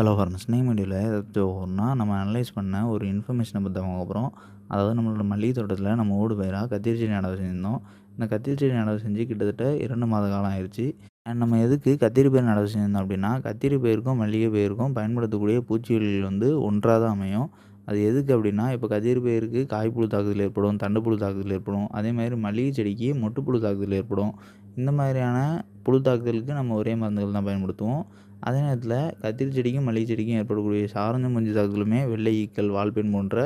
Hello ஃபார்மஸ் name வீடியோவில் எதாவது ஒன்றா நம்ம அனலைஸ் பண்ண ஒரு இன்ஃபர்மேஷனை பற்றி அப்புறம் அதாவது நம்மளோட மல்லிகை தோட்டத்தில் நம்ம ஓடு பயிராக கத்திரி செடி நடவு செஞ்சிருந்தோம். இந்த கத்திரி செடி நடவு செஞ்சு கிட்டத்தட்ட இரண்டு மாத காலம் ஆயிடுச்சு அண்ட் நம்ம எதுக்கு கத்திரி பயிர் நடவு செஞ்சிருந்தோம் அப்படின்னா கத்திரி பயிருக்கும் மல்லிகை பயிருக்கும் பயன்படுத்தக்கூடிய பூச்சிகள் வந்து ஒன்றாக தான் அமையும். அது எதுக்கு அப்படின்னா இப்போ கத்திரி பயிருக்கு காய்ப்புழு தாக்குதல் ஏற்படும் தண்டுப்புழு தாக்குதல் ஏற்படும். அதே மாதிரி மல்லிகை செடிக்கு மொட்டுப்புழு தாக்குதல் ஏற்படும். இந்த மாதிரியான புழு தாக்குதலுக்கு நம்ம ஒரே மருந்துகள் தான் பயன்படுத்துவோம். அதே நேரத்தில் கத்திரி செடிக்கும் மல்லிகை செடிக்கும் ஏற்படக்கூடிய சாரஞ்சு மூஞ்சி தாக்குதலுமே வெள்ளை ஈக்கள் வால்பெண் போன்ற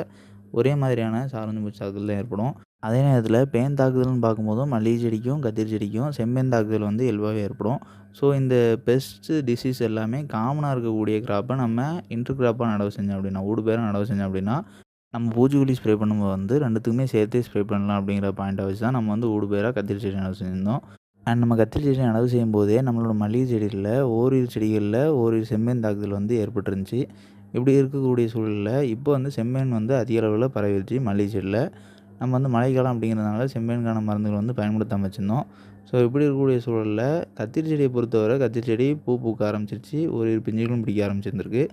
ஒரே மாதிரியான சாரஞ்சு மூஞ்சி தாக்குதல் தான் ஏற்படும். அதே நேரத்தில் பேன் தாக்குதல்னு பார்க்கும்போதும் மல்லிகை செடிக்கும் கத்திரி செடிக்கும் செம்பேன் தாக்குதல் வந்து இயல்பாகவே ஏற்படும். ஸோ இந்த பெஸ்ட்டு டிசீஸ் எல்லாமே காமனாக இருக்கக்கூடிய கிராப்பை நம்ம இன்டர் கிராப்பாக நடவு செஞ்சோம் அப்படின்னா ஊடு பேராக நடவு செஞ்சோம் அப்படின்னா நம்ம பூச்சிக்கொல்லி ஸ்ப்ரே பண்ணும்போது வந்து ரெண்டுத்துக்குமே சேர்த்தே ஸ்ப்ரே பண்ணலாம் அப்படிங்கிற பாயிண்ட்டை வச்சு தான் நம்ம வந்து ஊடு பேராக கத்திரி செடி நடவு செஞ்சிருந்தோம். அண்ட் நம்ம கத்திரி செடி நடவு செய்யும் போதே நம்மளோட மல்லிகை செடிகளில் ஓரிரு செடிகளில் ஓரிரு செம்மேன் தாக்குதல் வந்து ஏற்பட்டுருந்துச்சு. இப்படி இருக்கக்கூடிய சூழலில் இப்போ வந்து செம்மேன் வந்து அதிக அளவில் பரவிடுச்சு மல்லிகை செடியில். நம்ம வந்து மழைக்காலம் அப்படிங்கிறதுனால செம்மேனுக்கான மருந்துகள் வந்து பயன்படுத்தாமல் வச்சுருந்தோம். ஸோ இப்படி இருக்கக்கூடிய சூழலில் கத்திரி செடியை பொறுத்தவரை கத்திரி செடி பூ பூக்க ஆரம்பிச்சிருச்சு ஒரு இரு பிஞ்சுகளும் பிடிக்க ஆரம்பிச்சிருந்துருக்கு.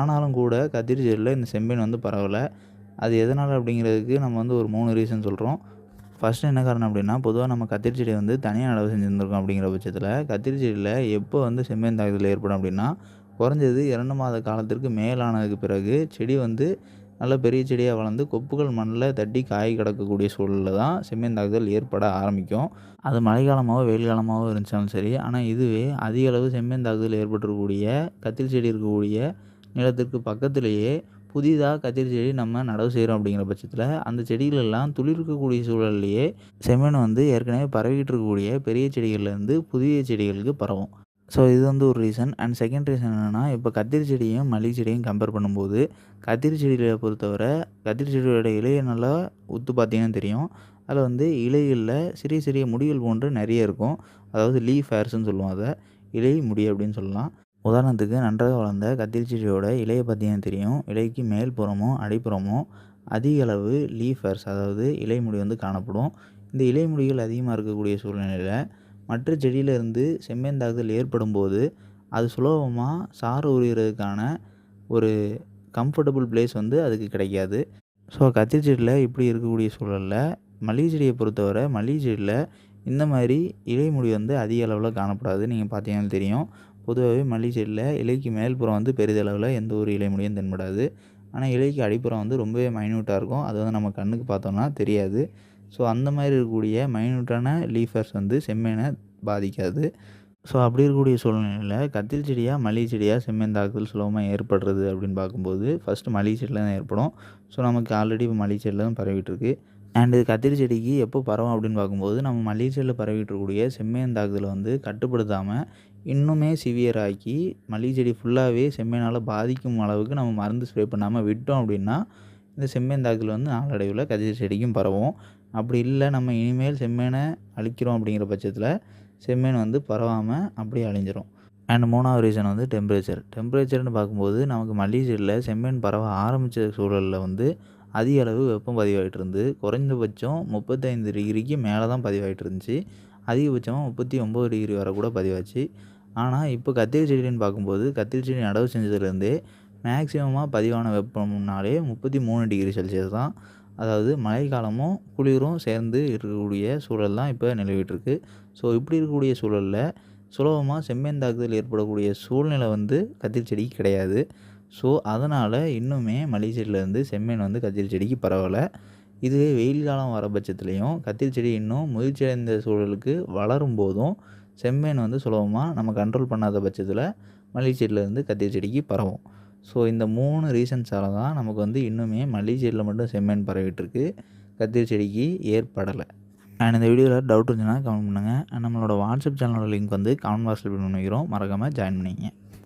ஆனாலும் கூட கத்திரி செடியில் இந்த செம்மேன் வந்து பரவலை. அது எதனால் அப்படிங்கிறதுக்கு நம்ம வந்து ஒரு மூணு ரீசன் சொல்கிறோம் ஃபஸ்ட்டு என்ன காரணம் அப்படின்னா பொதுவாக நம்ம கத்திரி செடியை வந்து தனியாக நடவு செஞ்சுருந்துருக்கோம் அப்படிங்கிற பட்சத்தில் கத்திரி செடியில் எப்போ வந்து செம்மேன் தாக்குதல் ஏற்படும் அப்படின்னா குறைஞ்சது இரண்டு மாத காலத்திற்கு மேலானதுக்கு பிறகு செடி வந்து நல்ல பெரிய செடியாக வளர்ந்து கொப்புகள் மண்ணில் தட்டி காய் கிடக்கக்கூடிய சூழலில் தான் செம்மேன் தாக்குதல் ஏற்பட ஆரம்பிக்கும். அது மழைக்காலமாகவோ வெயில் காலமாகவோ இருந்துச்சாலும் சரி ஆனால் இதுவே அதிக அளவு செம்மேன் தாக்குதல் ஏற்பட்டிருக்கக்கூடிய கத்திரி செடி இருக்கக்கூடிய நிலத்திற்கு பக்கத்திலேயே புதிதாக கத்திரி செடி நம்ம நடவு செய்கிறோம் அப்படிங்கிற பட்சத்தில் அந்த செடிகளெல்லாம் துளிர்க்கக்கூடிய சூழல்லையே செம்மண் வந்து ஏற்கனவே பரவிக்கிட்டு இருக்கக்கூடிய பெரிய செடிகள்லேருந்து புதிய செடிகளுக்கு பரவும். ஸோ இது வந்து ஒரு ரீசன் அண்ட் செகண்ட் ரீசன் என்னென்னா இப்போ கத்திரி செடியும் மல்லிகை செடியும் கம்பேர் பண்ணும்போது கத்திரி செடிகளை பொறுத்தவரை கத்திரி செடியோட இலையை நல்லா உத்து பார்த்தீங்கன்னா தெரியும். அதில் வந்து இலைகளில் சிறிய சிறிய முடிகள் போன்று நிறைய இருக்கும். அதாவது லீஃப் ஹேர்ஸ்ன்னு சொல்லுவோம் அதை. இலை முடி அப்படின்னு சொல்லலாம். உதாரணத்துக்கு நன்றாக வளர்ந்த கத்திரி செடியோட இலையை பார்த்தீங்கன்னா தெரியும். இலைக்கு மேல் புறமோ அடிப்புறமும் அதிக அளவு லீஃப் அதாவது இலை முடி வந்து காணப்படும். இந்த இலை முடிகள் அதிகமாக இருக்கக்கூடிய சூழ்நிலையில் மற்ற செடியிலேருந்து செம்மேந்தாக்குதல் ஏற்படும் போது அது சுலபமாக சாறு உரிகிறதுக்கான ஒரு கம்ஃபர்டபுள் பிளேஸ் வந்து அதுக்கு கிடைக்காது. ஸோ கத்திரி செடியில் இப்படி இருக்கக்கூடிய சூழலில் மல்லிகை செடியை பொறுத்தவரை மல்லிகை செடியில் இந்த மாதிரி இலைமுடி வந்து அதிக அளவில் காணப்படாது. நீங்கள் பார்த்தீங்கன்னா தெரியும். பொதுவாகவே மல்லி செடியில் இலைக்கு மேல்புறம் வந்து பெரிதளவில் எந்த ஒரு இலை முடியும் தென்படாது. ஆனால் இலைக்கு அடிப்புறம் வந்து ரொம்பவே மைன்யூட்டாக இருக்கும். அது வந்து நம்ம கண்ணுக்கு பார்த்தோம்னா தெரியாது. ஸோ அந்த மாதிரி இருக்கக்கூடிய மைன்யூட்டான லீஃபர்ஸ் வந்து செம்மேனை பாதிக்காது. ஸோ அப்படி இருக்கக்கூடிய சூழ்நிலையில் கத்திரி செடியாக மல்லிகை செடியாக செம்மேன் தாக்குதல் சுலபமாக ஏற்படுறது அப்படின்னு பார்க்கும்போது ஃபஸ்ட்டு மல்லிகை செடியில் தான் ஏற்படும். ஸோ நமக்கு ஆல்ரெடி இப்போ மல்லிகை செடியில் தான் பரவிட்டுருக்கு அண்டு கத்திரி செடிக்கு எப்போ பரவும் அப்படின்னு பார்க்கும்போது நம்ம மல்லிகை செடியில் பரவிட்டு இருக்கக்கூடிய செம்மேன் தாக்குதலை வந்து கட்டுப்படுத்தாமல் இன்னுமே சிவியர் ஆக்கி மல்லிகை செடி ஃபுல்லாகவே செம்மேனால் பாதிக்கும் அளவுக்கு நம்ம மருந்து ஸ்ப்ரே பண்ணாமல் விட்டோம் அப்படின்னா இந்த செம்மேன் தாக்குதல் வந்து நாளடைவில் கதிர் செடிக்கும் பரவும். அப்படி இல்லை நம்ம இனிமேல் செம்மேனை அழிக்கிறோம் அப்படிங்கிற பட்சத்தில் செம்மேன் வந்து பரவாமல் அப்படியே அழிஞ்சிரும். அண்ட் மூணாவது ரீசன் வந்து டெம்பரேச்சர் டெம்பரேச்சர்னு பார்க்கும்போது நமக்கு மல்லிகை செடியில் செம்மேன் பரவ ஆரம்பித்த சூழலில் வந்து அதிக அளவு வெப்பம் பதிவாகிட்டு இருந்து குறைந்தபட்சம் முப்பத்தைந்து டிகிரிக்கு மேலே தான் பதிவாகிட்டு இருந்துச்சு. அதிகபட்சமாக முப்பத்தி ஒம்பது டிகிரி வரை கூட பதிவாச்சு. ஆனால் இப்போ கத்திரி செடின்னு பார்க்கும்போது கத்திரி செடி நடவு செஞ்சதுலேருந்தே மேக்ஸிமமாக பதிவான வெப்பம்னாலே முப்பத்தி மூணு டிகிரி செல்சியஸ் தான். அதாவது மழைக்காலமும் குளிரும் சேர்ந்து இருக்கக்கூடிய சூழல் தான் இப்போ நிலவிட்டுருக்கு. ஸோ இப்படி இருக்கக்கூடிய சூழலில் சுலபமாக செம்மேன் தாக்குதல் ஏற்படக்கூடிய சூழ்நிலை வந்து கத்திரி செடிக்கு கிடையாது. ஸோ அதனால் இன்னுமே மளிகை செடியிலேருந்து செம்மேன் வந்து கத்திரி செடிக்கு பரவலை. இதுவே வெயில் காலம் வர பட்சத்துலேயும் கத்திரி செடி இன்னும் முதிர்ச்சியடைந்த சூழலுக்கு வளரும் போதும் செம்மீன் வந்து சுலபமாக நம்ம கண்ட்ரோல் பண்ணாத பட்சத்தில் மல்லிகை செடியிலேருந்து கத்திரி செடிக்கு பரவும். ஸோ இந்த மூணு ரீசன்ஸால் தான் நமக்கு வந்து இன்னுமே மல்லிகை செடியில் மட்டும் செம்மேன் பரவிட்டுருக்கு. கத்திரி செடிக்கு ஏற்படலை. அண்ட் இந்த வீடியோவில் டவுட் இருந்துச்சுன்னா கமெண்ட் பண்ணுங்கள் நம்மளோட வாட்ஸ்அப் சேனலோட லிங்க் வந்து கமெண்ட் பாக்ஸில் பண்ணிக்கிறோம். மறக்காமல் ஜாயின் பண்ணிங்க